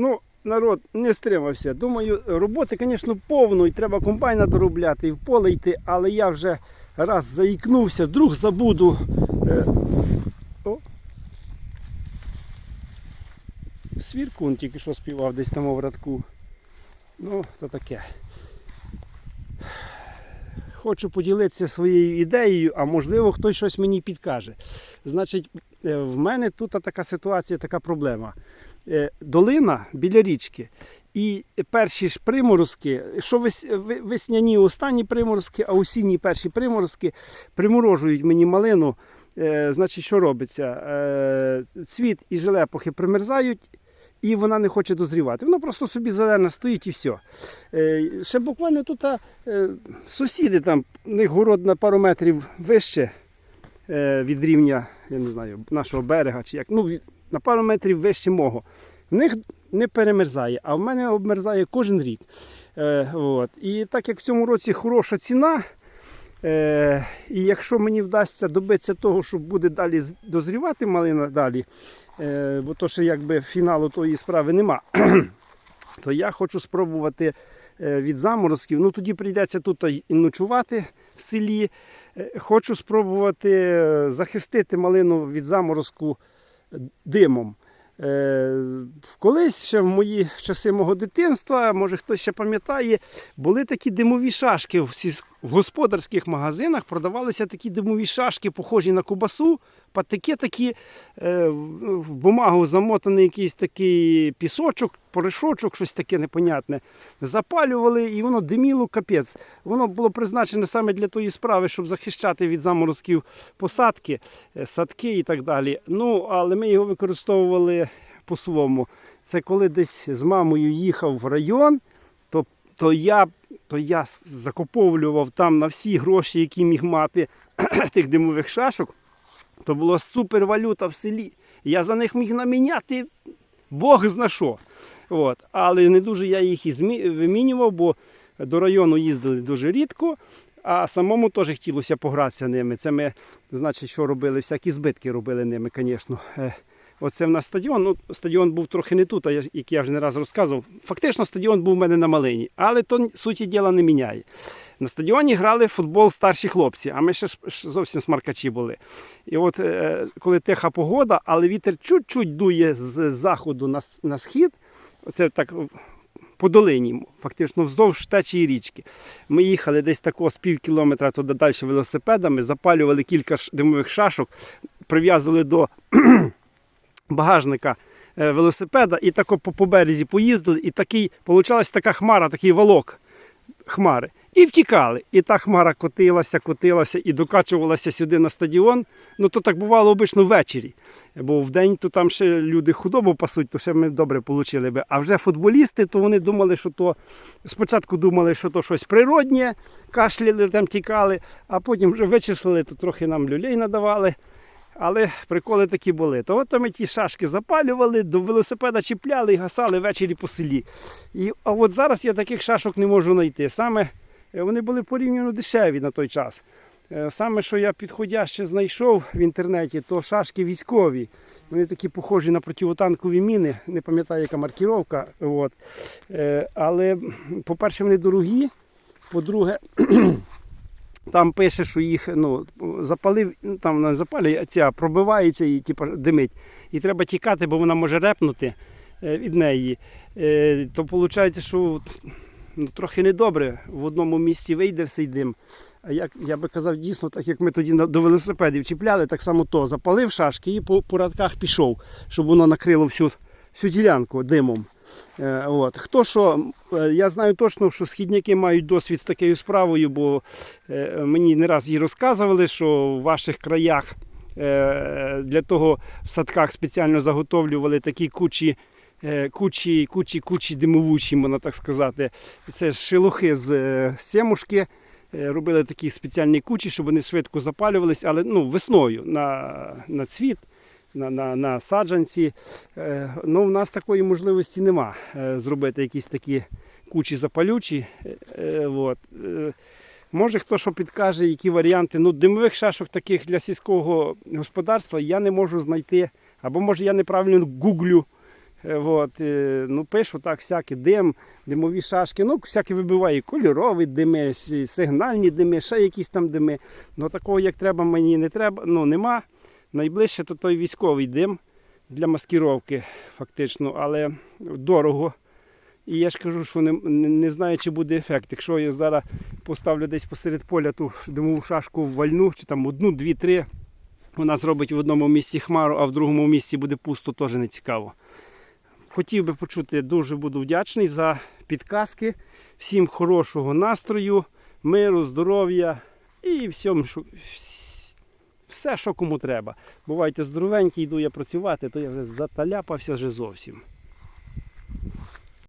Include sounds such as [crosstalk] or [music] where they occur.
Ну, народ не стримався. Думаю, роботи, звісно, повно, і треба комбайна доробляти, і в поле йти, але я вже раз заїкнувся, вдруг забуду. Е, О. Свіркун тільки що співав десь там в радку. Ну, то таке. Хочу поділитися своєю ідеєю, а можливо хтось щось мені підкаже. Значить, е, в мене тут така ситуація, така проблема. Е, Долина біля річки. І перші ж приморозки, що весняні останні приморозки, а осінні перші приморозки приморожують мені малину. Е, Значить, що робиться? Е, Цвіт і желепухи примерзають, і вона не хоче дозрівати. Вона просто собі зелена стоїть і все. Е, Ще буквально тут е, сусіди, там, у них город на пару метрів вище е, від рівня, я не знаю, нашого берега чи як. Ну, на пару метрів вище мого. В них не перемерзає, а в мене обмерзає кожен рік. Е, от. І так як в цьому році хороша ціна, е, і якщо мені вдасться добитися того, що буде далі дозрівати малина далі, е, бо то ще якби фіналу тої справи нема, [clears throat] то я хочу спробувати е, від заморозків. Ну тоді прийдеться тут і ночувати в селі. Е, Хочу спробувати е, захистити малину від заморозку димом. Е, Колись ще в мої часи мого дитинства, може хтось ще пам'ятає, були такі димові шашки в, господарських магазинах. Продавалися такі димові шашки, похожі на кубасу, патики такі, е, в в бумагу замотаний якийсь такий пісочок, порошочок, щось таке непонятне. Запалювали і воно диміло капець. Воно було призначене саме для тої справи, щоб захищати від заморозків посадки, е, садки і так далі. Ну, але ми його використовували по-своєму. Це коли десь з мамою їхав в район, то, то, я, то я закуповлював там на всі гроші, які міг мати [clears throat] тих димових шашок. То була супервалюта в селі. Я за них міг наміняти Бог зна що. От. Але не дуже я їх і змі- вимінював, бо до району їздили дуже рідко, а самому теж хотілося погратися ними. Це ми, значить, що робили, всякі збитки робили ними, звісно. Оце в нас стадіон. Ну, стадіон був трохи не тут, а я- як я вже не раз розказував. Фактично стадіон був у мене на малині, але то суті діла не міняє. На стадіоні грали в футбол старші хлопці, а ми ще зовсім смаркачі були. І от е, коли тиха погода, але вітер чуть-чуть дує з заходу на, на схід, оце так по долині, фактично вздовж течії річки. Ми їхали десь тако з пів кілометра туди далі велосипедами, запалювали кілька димових шашок, прив'язували до багажника е, велосипеда і тако по, березі поїздили, і такий, получалась така хмара, такий валок хмари. І втікали. І та хмара котилася, котилася і докачувалася сюди на стадіон. Ну то так бувало обично ввечері. Бо вдень то там ще люди худобу пасуть, то ще ми добре отримали би. А вже футболісти, то вони думали, що то спочатку думали, що то щось природнє, кашляли, там тікали, а потім вже вичислили, то трохи нам люлей надавали. Але приколи такі були. То от ми ті шашки запалювали, до велосипеда чіпляли і гасали ввечері по селі. І, а от зараз я таких шашок не можу знайти. Саме е, вони були порівняно дешеві на той час. Е, Саме, що я підходяще знайшов в інтернеті, то шашки військові. Вони такі похожі на противотанкові міни, не пам'ятаю, яка маркіровка. От. Е, Але, по-перше, вони дорогі. По-друге, [clears throat] там пише, що їх ну, запалив, ну, там не запалює, ця пробивається і типу, димить. І треба тікати, бо вона може репнути е, від неї. Е, То виходить, що ну, трохи недобре. В одному місці вийде всей дим. А як я би казав, дійсно, так як ми тоді до велосипедів чіпляли, так само то запалив шашки і по, по радках пішов, щоб воно накрило всю, всю ділянку димом. Е, От. Хто що, е, я знаю точно, що східняки мають досвід з такою справою, бо е, мені не раз її розказували, що в ваших краях для того в садках спеціально заготовлювали такі кучі. Кучі, кучі, кучі димовучі, можна так сказати. Це шелухи з сімушки. Е, Робили такі спеціальні кучі, щоб вони швидко запалювались, але ну, весною на, на цвіт на, на, на саджанці. Е, ну, в нас такої можливості нема е, зробити якісь такі кучі запалючі. Е, от. Може хто що підкаже, які варіанти. Ну, димових шашок таких для сільського господарства я не можу знайти. Або може я неправильно гуглю От, ну, пишу так, всякий дим, димові шашки, ну, всякі вибиває кольорові дими, сигнальні дими, ще якісь там дими. Ну такого, як треба, мені не треба, ну нема. Найближче то той військовий дим для маскировки, фактично, але дорого. І я ж кажу, що не, не, знаю, чи буде ефект. Якщо я зараз поставлю десь посеред поля ту димову шашку вальну, чи там одну, дві, три, вона зробить в одному місці хмару, а в другому місці буде пусто, теж не цікаво. Хотів би почути, дуже буду вдячний за підказки. Всім хорошого настрою, миру, здоров'я і всьому, що, все, що кому треба. Бувайте здоровенькі, йду я працювати, то я вже заталяпався вже зовсім.